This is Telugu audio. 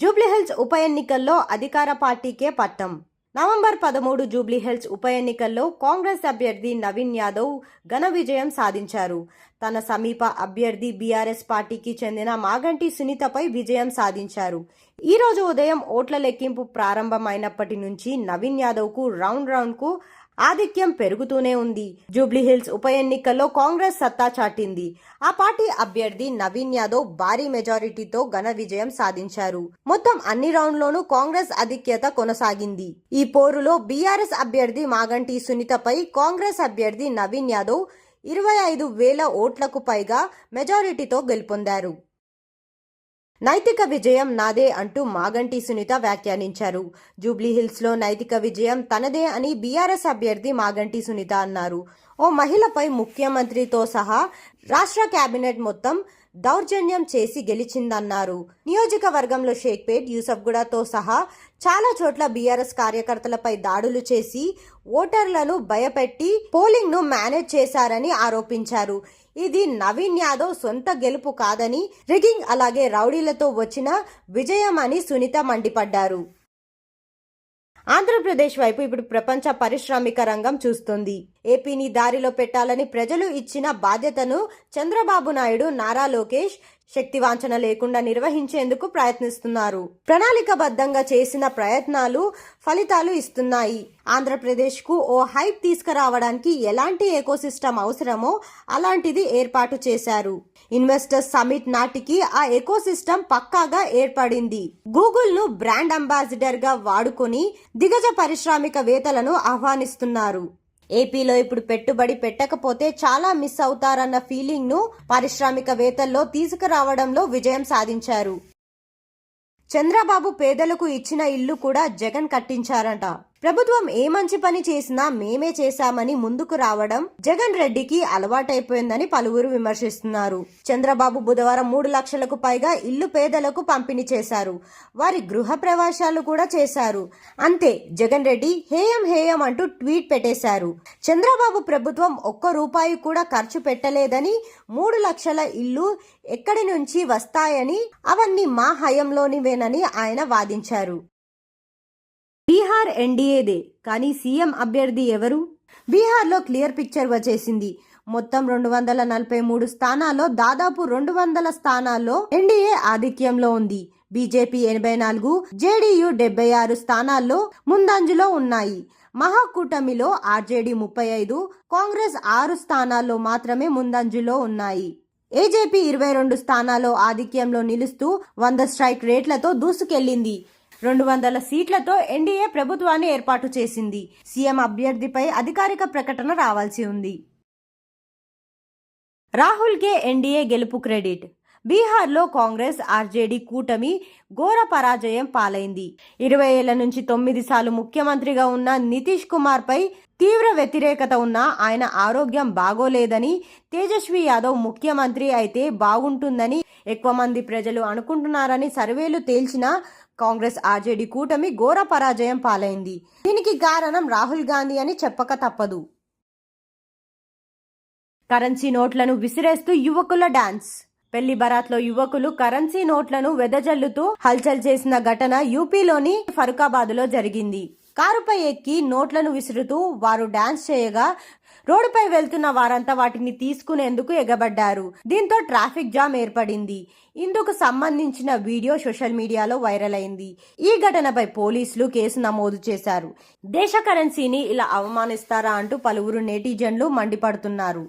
జూబ్లీహిల్స్ ఉప ఎన్నికల్లో అధికార పార్టీకే పట్టం. నవంబర్ పదమూడు జూబ్లీహిల్స్ ఉప ఎన్నికల్లో కాంగ్రెస్ అభ్యర్థి నవీన్ యాదవ్ ఘన విజయం సాధించారు. తన సమీప అభ్యర్థి బీఆర్ఎస్ పార్టీకి చెందిన మాగంటి సునీతపై విజయం సాధించారు. ఈ రోజు ఉదయం ఓట్ల లెక్కింపు ప్రారంభమైనప్పటి నుంచి నవీన్ యాదవ్కు రౌండ్ రౌండ్కు ఆధిక్యం పెరుగుతూనే ఉంది. జూబ్లీహిల్స్ ఉప ఎన్నికల్లో కాంగ్రెస్ సత్తా చాటింది. ఆ పార్టీ అభ్యర్థి నవీన్ యాదవ్ భారీ మెజారిటీతో ఘన విజయం సాధించారు. మొత్తం అన్ని రౌండ్లోనూ కాంగ్రెస్ ఆధిక్యత కొనసాగింది. ఈ పోరులో బీఆర్ఎస్ అభ్యర్థి మాగంటి సునీతపై కాంగ్రెస్ అభ్యర్థి నవీన్ యాదవ్ ఇరవై ఐదు వేల ఓట్లకు పైగా మెజారిటీతో గెలుపొందారు. నైతిక విజయం నాదే అంటూ మాగంటి సునీత వ్యాఖ్యానించారు. జూబ్లీహిల్స్లో నైతిక విజయం తనదే అని బీఆర్ఎస్ అభ్యర్థి మాగంటి సునీత అన్నారు. ఓ మహిళపై ముఖ్యమంత్రితో సహా రాష్ట్ర కేబినెట్ మొత్తం దౌర్జన్యం చేసి గెలిచిందన్నారు. నియోజకవర్గంలో షేక్పేట్ యూసఫ్గూడతో సహా చాలా చోట్ల బీఆర్ఎస్ కార్యకర్తలపై దాడులు చేసి ఓటర్లను భయపెట్టి పోలింగ్ను మేనేజ్ చేశారని ఆరోపించారు. ఇది నవీన్ యాదవ్ సొంత గెలుపు కాదని రిగింగ్ అలాగే రౌడీలతో వచ్చిన విజయం అని సునీత మండిపడ్డారు. ఆంధ్రప్రదేశ్ వైపు ఇప్పుడు ప్రపంచ పారిశ్రామిక రంగం చూస్తుంది. ఏపీని దారిలో పెట్టాలని ప్రజలు ఇచ్చిన బాధ్యతను చంద్రబాబు నాయుడు నారా లోకేష్ శక్తివాంఛన లేకుండా నిర్వహించేందుకు ప్రయత్నిస్తున్నారు. ప్రణాళికబద్ధంగా చేసిన ప్రయత్నాలు ఫలితాలు ఇస్తున్నాయి. ఆంధ్రప్రదేశ్కు ఓ హైప్ తీసుకురావడానికి ఎలాంటి ఎకోసిస్టమ్ అవసరమో అలాంటిది ఏర్పాటు చేశారు. ఇన్వెస్టర్స్ సమిట్ నాటికి ఆ ఎకోసిస్టమ్ పక్కాగా ఏర్పడింది. గూగుల్ను బ్రాండ్ అంబాసిడర్గా వాడుకొని దిగజ పారిశ్రామికవేత్తలను ఆహ్వానిస్తున్నారు. ఏపీలో ఇప్పుడు పెట్టుబడి పెట్టకపోతే చాలా మిస్ అవుతారన్న ఫీలింగ్ను పారిశ్రామికవేత్తల్లో తీసుకురావడంలో విజయం సాధించారు. చంద్రబాబు పేదలకు ఇచ్చిన ఇల్లు కూడా జగన్ కట్టించారంట. ప్రభుత్వం ఏ మంచి పని చేసినా మేమే చేశామని ముందుకు రావడం జగన్ రెడ్డికి అలవాటైపోయిందని పలువురు విమర్శిస్తున్నారు. చంద్రబాబు బుధవారం మూడు లక్షలకు పైగా ఇల్లు పేదలకు పంపిణీ చేశారు. వారి గృహ ప్రవేశాలు కూడా చేశారు. అంతే జగన్ రెడ్డి హేయం హేయం అంటూ ట్వీట్ పెట్టేశారు. చంద్రబాబు ప్రభుత్వం ఒక్క రూపాయి కూడా ఖర్చు పెట్టలేదని మూడు లక్షల ఇల్లు ఎక్కడి నుంచి వస్తాయని అవన్నీ మా హయంలోనివేనని ఆయన వాదించారు. బీహార్ ఎన్డీఏదే కానీ సీఎం అభ్యర్థి ఎవరు? బీహార్లో క్లియర్ పిక్చర్ వచ్చేసింది. మొత్తం రెండు వందల నలభై మూడు స్థానాల్లో దాదాపు రెండు వందల స్థానాల్లో ఎన్డీఏ ఆధిక్యంలో ఉంది. బీజేపీ ఎనభై నాలుగు జేడీయూ డెబ్బై ఆరు స్థానాల్లో ముందంజలో ఉన్నాయి. మహాకూటమిలో ఆర్జేడీ ముప్పై ఐదు కాంగ్రెస్ ఆరు స్థానాల్లో మాత్రమే ముందంజలో ఉన్నాయి. ఏజేపీ ఇరవై రెండు స్థానాల్లో ఆధిక్యంలో నిలుస్తూ వంద స్ట్రైక్ రేట్లతో దూసుకెళ్ళింది రెండు వందల సీట్లతో ఎన్డీఏ ప్రభుత్వాన్ని ఏర్పాటు చేసింది. సీఎం అభ్యర్థిపై అధికారిక ప్రకటన రావాల్సి ఉంది. రాహుల్కే ఎన్డీఏ గెలుపు క్రెడిట్. బీహార్లో కాంగ్రెస్ ఆర్జేడీ కూటమి ఘోర పరాజయం పాలైంది. ఇరవై ఏళ్ళ నుంచి తొమ్మిది సార్లు ముఖ్యమంత్రిగా ఉన్న నితీష్ కుమార్ పై తీవ్ర వ్యతిరేకత ఉన్న ఆయన ఆరోగ్యం బాగోలేదని తేజస్వి యాదవ్ ముఖ్యమంత్రి అయితే బాగుంటుందని ఎక్కువ మంది ప్రజలు అనుకుంటున్నారని సర్వేలు తేల్చినా కాంగ్రెస్ ఆర్జేడీ కూటమి ఘోర పరాజయం పాలైంది. దీనికి కారణం రాహుల్ గాంధీ అని చెప్పక తప్పదు. కరెన్సీ నోట్లను విసిరేస్తూ యువకుల డాన్స్. పెళ్ళి బరాత్లో యువకులు కరెన్సీ నోట్లను వెదజల్లుతూ హల్చల్ చేసిన ఘటన యూపీలోని ఫరూకాబాద్లో జరిగింది. కారుపై ఎక్కి నోట్లను విసురుతూ వారు డాన్స్ చేయగా రోడ్డుపై వెళ్తున్న వారంతా వాటిని తీసుకునేందుకు ఎగబడ్డారు. దీంతో ట్రాఫిక్ జామ్ ఏర్పడింది. ఇందుకు సంబంధించిన వీడియో సోషల్ మీడియాలో వైరల్ అయింది. ఈ ఘటనపై పోలీసులు కేసు నమోదు చేశారు. దేశ కరెన్సీని ఇలా అవమానిస్తారా అంటూ పలువురు నెటిజన్లు మండిపడుతున్నారు.